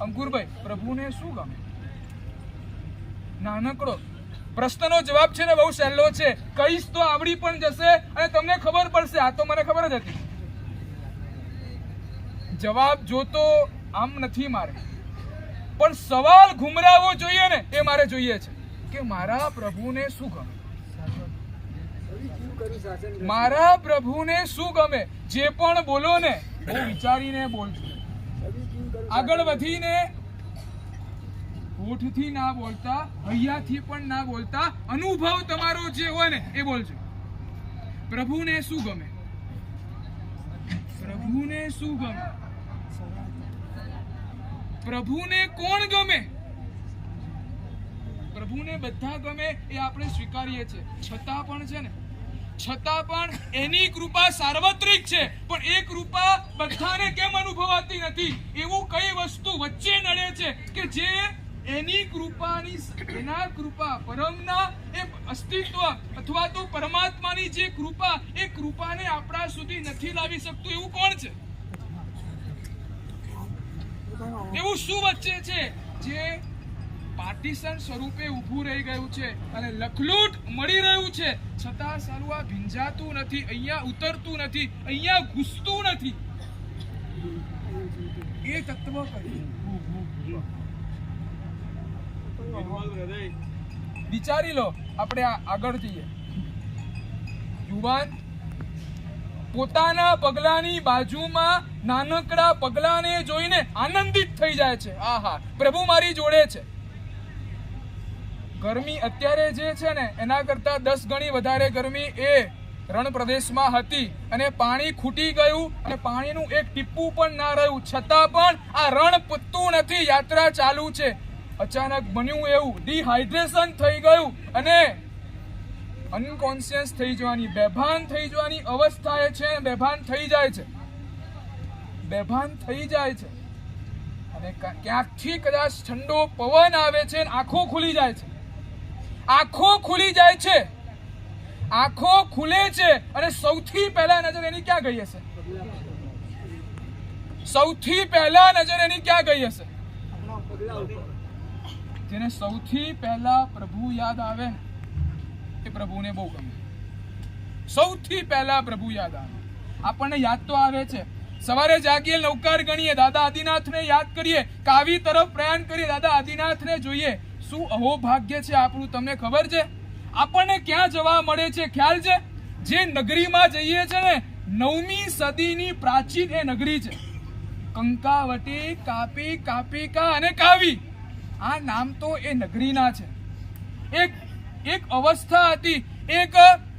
અંકુરભાઈ, પ્રભુને શું ગમે? નાનકડો. પ્રશ્નનો જવાબ છે ને બહુ સહેલો છે. કહીશ તો આવડી પણ જશે અને તમને ખબર પડશે. આ તો મને ખબર જ હતી. જવાબ જોતો આમ નથી મારે. પણ સવાલ ઘુમરાવો જોઈએ ને એ મારે જોઈએ છે કે મારા પ્રભુને શું ગમે? મારા પ્રભુને શું ગમે? જે પણ બોલો ને બહુ વિચારીને બોલજો. આગળ વધીને હોઠથી ના બોલતા, હૈયાથી પણ ના બોલતા, અનુભવ તમારો જે હોય ને, એ બોલજો. પ્રભુને શું ગમે? પ્રભુને શું ગમે? પ્રભુને કોણ ગમે? પ્રભુને બધા ગમે એ આપણે સ્વીકારીએ છીએ. છતાં પણ છે ને છતાં પણ એની કૃપા સાર્વત્રિક છે. પણ એ કૃપા બધાને કેમ અનુભવાતી નથી? એવું કઈ વસ્તુ વચ્ચે નડે છે કે જે એની કૃપાની એના કૃપા પરમના એ અસ્તિત્વ અથવા તો પરમાત્માની જે કૃપા એ કૃપાને આપણા સુધી નથી લાવી શકતું. એવું કોણ છે? એવું શું વચ્ચે છે? જે પાર્ટીશન સ્વરૂપે ઊભું રહી ગયું છે અને લખલૂટ મળી રહ્યું છે. છતાં સારું આ ભીંજાતું નથી, અહીંયા ઉતરતું નથી, અહીંયા ઘૂસતું નથી. એ તત્વ વિચારી લો, આપણે આગળ જઈએ. યુવાન, પોતાના પગલાની બાજુમાં નાનકડા પગલાને જોઈને આનંદિત થઈ જાય છે. આહા, પ્રભુ મારી જોડે છે. ગરમી અત્યારે જે છે ને, એના કરતા દસ ગણી વધારે ગરમી એ રણ પ્રદેશમાં હતી અને પાણી ખૂટી ગયું અને પાણીનું એક ટીપું પણ ના રહ્યું. છતાં પણ આ રણ પતતું નથી. યાત્રા ચાલુ છે. અચાનક બન્યું એવું. ડિહાઇડ્રેશન થઈ ગયું અને અનકોન્શિયસ થઈ જવાની, બેભાન થઈ જવાની અવસ્થા એ છે બેભાન થઈ જાય છે. બેભાન થઈ જાય છે. અને ક્યાંકથી કદાચ ઠંડો પવન આવે છે આંખો ખુલી જાય છે. આંખો ખુલી જાય છે. આંખો ખુલે છે અને સૌથી પહેલા નજર એની ક્યાં ગઈ હશે? સૌથી પહેલા નજર એની ક્યાં ગઈ હશે? જેને સૌથી પહેલા પ્રભુ યાદ આવે ને, એ પ્રભુને બહુ ગમે. સૌથી પહેલા પ્રભુ યાદ આવે. આપણને યાદ તો આવે છે. સવારે જાગીએ, નૌકાર ગણીએ, દાદા આદિનાથને યાદ કરીએ, કાવી તરફ પ્રયાણ કરીએ, દાદા આદિનાથને જોઈએ. શું અહોભાગ્ય છે આપણું? તમને ખબર છે? આપણને ક્યાં જવા મળે છે? ખ્યાલ છે? જે નગરીમાં જઈએ છે ને, નવમી સદીની પ્રાચીન એ નગરી છે. કંકાવટી કાપી કાપિકા અને કાવી. આ નામ તો એ નગરીના છે. એક એક અવસ્થા હતી. એક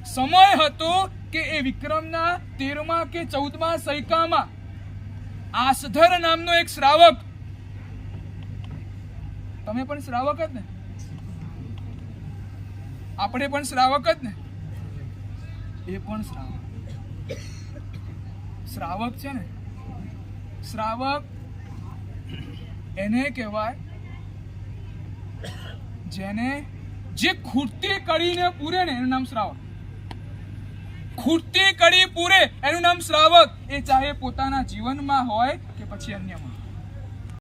સમય હતો કે એ વિક્રમના તેરમા કે ચૌદમા સૈકામાં. આસધર નામનો એક શ્રાવક તમે પણ શ્રાવક જ ને? આપણે પણ શ્રાવક જ ને? એ પણ શ્રાવક. શ્રાવક છે ને? શ્રાવક એને કહેવાય જેને જે ખૂટતી કડીને પૂરે ને, એનું નામ શ્રાવક. ખૂટતી કડી પૂરે, એનું નામ શ્રાવક. એ ચાહે પોતાના જીવનમાં હોય કે પછી અન્યમાં.